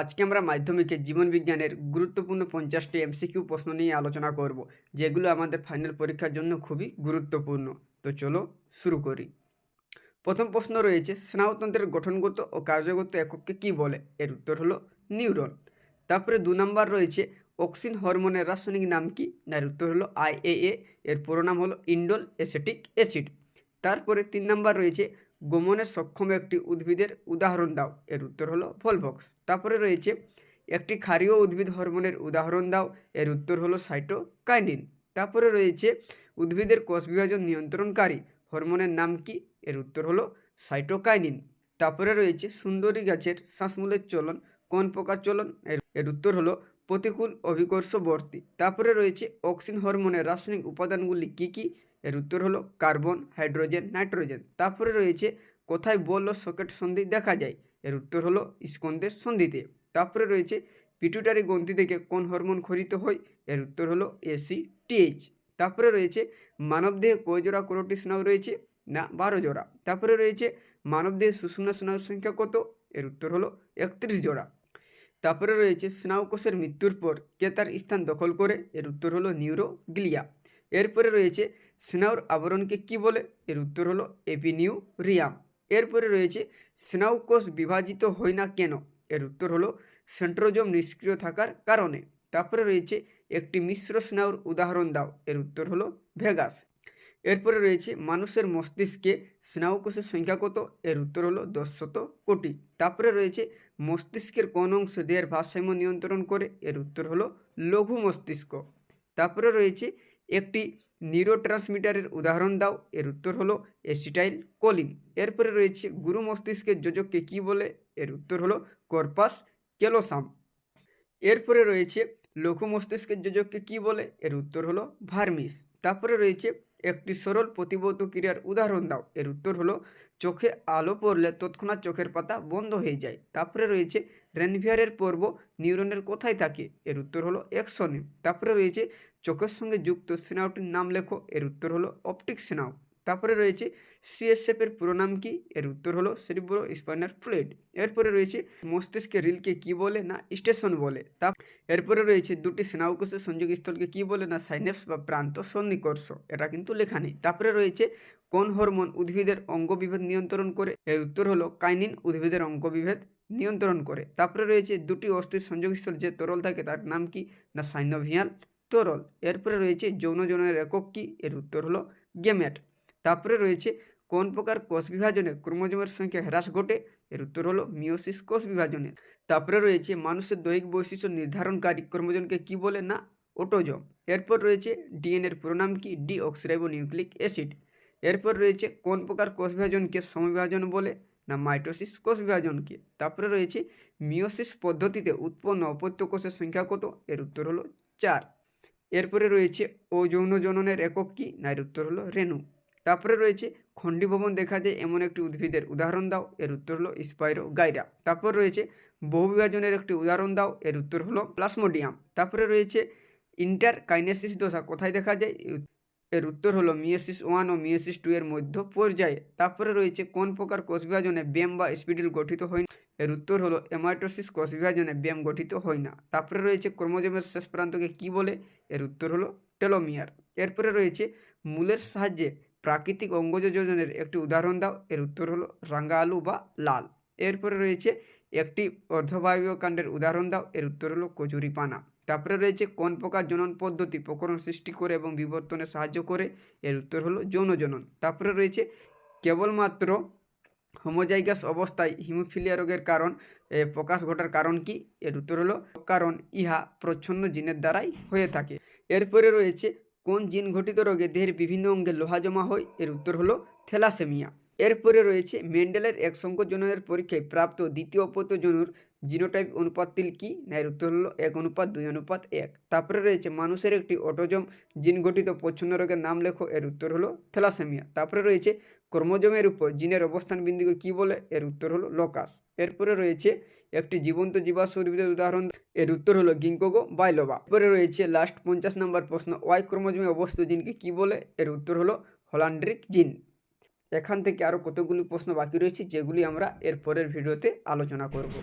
আজকে আমরা মাধ্যমিকের জীবন বিজ্ঞানের গুরুত্বপূর্ণ পঞ্চাশটি এমসিকিউ প্রশ্ন নিয়ে আলোচনা করব, যেগুলো আমাদের ফাইনাল পরীক্ষার জন্য খুবই গুরুত্বপূর্ণ। তো চলো শুরু করি। প্রথম প্রশ্ন রয়েছে, স্নায়ুতন্ত্রের গঠনগত ও কার্যগত একককে কী বলে? এর উত্তর হলো নিউরন। তারপরে দু নম্বর রয়েছে, অক্সিন হরমোনের রাসায়নিক নাম কি? এর উত্তর হলো আইএএ এর পুরো নাম হলো ইন্ডোল এসেটিক অ্যাসিড। তারপরে তিন নম্বর রয়েছে গমনের সক্ষম একটি উদ্ভিদের উদাহরণ দাও। এর উত্তর হলো ভলভক্স তারপরে রয়েছে একটি ক্ষারীয় উদ্ভিদ হরমোনের উদাহরণ দাও। এর উত্তর হলো সাইটোকাইনিন। তারপরে রয়েছে উদ্ভিদের কোষ বিভাজন নিয়ন্ত্রণকারী হরমোনের নাম কি? এর উত্তর হলো সাইটোকাইনিন। তারপরে রয়েছে সুন্দরী গাছের শ্বাসমূলের চলন, কোন প্রকার চলন? এর উত্তর হলো প্রতিকূল অভিকর্ষবর্তী তারপরে রয়েছে অক্সিন হরমোনের রাসায়নিক উপাদানগুলি কী কী? এর উত্তর হলো কার্বন, হাইড্রোজেন, নাইট্রোজেন। তারপরে রয়েছে কোথায় বল ও সকেট সন্ধি দেখা যায়? এর উত্তর হলো স্কন্দের সন্ধিতে। তারপরে রয়েছে পিটুটারি গ্রন্থি থেকে কোন হরমোন খরিত হয়? এর উত্তর হলো এসি টিএইচ তারপরে রয়েছে মানবদেহে কয় জোড়া কোরোটি স্নায়ু রয়েছে? না, বারো জোড়া। তারপরে রয়েছে মানবদেহে সুষুম্না স্নায়ুর সংখ্যা কত? এর উত্তর হলো একত্রিশ জোড়া। তারপরে রয়েছে স্নায়ুকোষের মৃত্যুর পর কে তার স্থান দখল করে? এর উত্তর হলো নিউরোগ্লিয়া। এরপরে রয়েছে স্নায়ুর আবরণকে কি বলে? এর উত্তর হলো এপিনিউ রিয়াম এরপরে রয়েছে স্নায়ুকোষ বিভাজিত হয় না কেন? এর উত্তর হলো সেন্ট্রোজম নিষ্ক্রিয় থাকার কারণে। তারপরে রয়েছে একটি মিশ্র স্নায়ুর উদাহরণ দাও। এর উত্তর হলো ভেগাস। এরপরে রয়েছে মানুষের মস্তিষ্কে স্নায়ুকোষের সংখ্যা কত? এর উত্তর হলো দশ শত কোটি। তারপরে রয়েছে মস্তিষ্কের কোন অংশ দেহের ভারসাম্য নিয়ন্ত্রণ করে? এর উত্তর হলো লঘু মস্তিষ্ক। তারপরে রয়েছে একটি নিউরো ট্রান্সমিটারের উদাহরণ দাও। এর উত্তর হলো এসিটাইল কোলিন। এরপরে রয়েছে গুরু মস্তিষ্কের যোজককে কি বলে? এর উত্তর হলো কর্পাস কেলোসাম। এরপরে রয়েছে লঘু মস্তিষ্কের যোজককে কি বলে? এর উত্তর হলো ভার্মিস। তারপরে রয়েছে একটি সরল প্রতিবদ্ধ ক্রিয়ার উদাহরণ দাও। এর উত্তর হলো, চোখে আলো পড়লে তৎক্ষণাৎ চোখের পাতা বন্ধ হয়ে যায়। তারপরে রয়েছে, রেনভিয়ারের পর্ব নিউরনের কোথায় থাকে? এর উত্তর হলো এক্সনে তারপরে রয়েছে, চোখের সঙ্গে যুক্ত স্নাউটির নাম লেখো। এর উত্তর হলো, অপটিক স্নাউ তারপরে রয়েছে সিএসএফের পুরো নাম কি? এর উত্তর হলো সেরিব্রো স্পাইনার ফ্লুইড। এরপরে রয়েছে মস্তিষ্কের রিলকে কি বলে না স্টেশন বলে। তা এরপরে রয়েছে দুটি স্নায়ুকোষের সংযোগ স্থলকে কি বলে না সাইনেপস বা প্রান্ত সন্নিকর্ষ। এটা কিন্তু লেখা নেই। তারপরে রয়েছে কোন হরমোন উদ্ভিদের অঙ্গবিভেদ নিয়ন্ত্রণ করে? এর উত্তর হলো কাইনিন উদ্ভিদের অঙ্গবিভেদ নিয়ন্ত্রণ করে। তারপরে রয়েছে দুটি অস্থির সংযোগস্থল যে তরল থাকে তার নাম কি? না সাইনোভিয়াল তরল। এরপরে রয়েছে যৌন যৌনের একক কি? এর উত্তর হলো গেমেট। তারপরে রয়েছে কোন প্রকার কোষ বিভাজনে ক্রোমোজোমের সংখ্যা হ্রাস ঘটে? এর উত্তর হলো মিওসিস কোষ বিভাজনে। তারপরে রয়েছে মানুষের দৈহিক বৈশিষ্ট্য নির্ধারণকারী ক্রোমোজোমকে কি বলে না? ওটোজোম। এরপর রয়েছে ডিএনএর পুরোনাম কি? Deoxyribonucleic acid. এরপর রয়েছে কোন প্রকার কোষ বিভাজনকে সমবিভাজন বলে না মাইটোসিস কোষ বিভাজনকে? তারপরে রয়েছে মিওসিস পদ্ধতিতে উৎপন্ন অপত্য কোষের সংখ্যা কত? এর উত্তর হলো চার। এরপরে রয়েছে অযৌন জননের একক কি? না, এর উত্তর হলো রেণু। তারপরে রয়েছে খণ্ডীভবন দেখা যায় এমন একটি উদ্ভিদের। উদাহরণ দাও, এর উত্তর হলো স্পাইরো গাইরা তারপর রয়েছে বহুবিভাজনের একটি উদাহরণ দাও, এর উত্তর হলো প্লাসমোডিয়াম। তারপরে রয়েছে ইন্টার কাইনেসিস দশা, কোথায় দেখা যায়? এর উত্তর হলো মিয়েসিস ওয়ান ও মিয়েসিস টু এর মধ্য পর্যায়ে। তারপরে রয়েছে কোন প্রকার কোষ বিভাজনে ব্যায়াম বা স্পিডিল গঠিত হয় এর উত্তর হলো এমাইটোসিস, কোষ বিভাজনে ব্যায়াম গঠিত হয় না। তারপরে রয়েছে ক্রোমোজোমের শেষ প্রান্তকে কী বলে? এর উত্তর হলো টেলোমিয়ার। এরপরে রয়েছে মূলের সাহায্যে প্রাকৃতিক অঙ্গজ যোজনের একটি উদাহরণ দাও। এর উত্তর হলো রাঙ্গা আলু বা লাল। এরপরে রয়েছে একটি অর্ধবায়বীয় কাণ্ডের উদাহরণ দাও। এর উত্তর হলো কচুরি পানা তারপরে রয়েছে কোন প্রকার জনন পদ্ধতি প্রকরণ সৃষ্টি করে এবং বিবর্তনে সাহায্য করে? এর উত্তর হলো যৌন জনন। তারপরে রয়েছে কেবলমাত্র হোমোজাইগাস অবস্থায় হিমোফিলিয়া রোগের কারণ প্রকাশ ঘটার কারণ কি? এর উত্তর হলো কারণ ইহা প্রচ্ছন্ন জিনের দ্বারাই হয়ে থাকে। এরপরে রয়েছে কোন জিন ঘটিত রোগে দেহের বিভিন্ন অঙ্গে লোহা জমা হয়? এর উত্তর হলো থ্যালাসেমিয়া। এরপরে রয়েছে মেন্ডেলের এক জননের পরীক্ষায় প্রাপ্ত দ্বিতীয় অপত্য জনুর জিনোটাইপ অনুপাতটিল কি? না এর উত্তর হলো এক অনুপাত, দুই অনুপাত, এক। তারপরে রয়েছে, মানুষের একটি অটোজম জিন গঠিত প্রচ্ছন্ন রোগের নাম লেখো, এর উত্তর হলো থ্যালাসেমিয়া। তারপরে রয়েছে, ক্রোমোজোমের উপর জিনের অবস্থান বিন্দুকে কী বলে? এর উত্তর হলো লোকাস। এরপরে রয়েছে, একটি জীবন্ত জীবাশ্ম উদ্ভিদের উদাহরণ, এর উত্তর হলো গিঙ্কোগো বাইলোবা। এরপরে রয়েছে লাস্ট পঞ্চাশ নম্বর প্রশ্ন, ওয়াই ক্রোমোজোমে অবস্থিত জিনকে কী বলে? এর উত্তর হলো হলান্ড্রিক জিন। এখান থেকে আরও কতগুলি প্রশ্ন বাকি রয়েছে, যেগুলি আমরা এর পরের ভিডিওতে আলোচনা করব।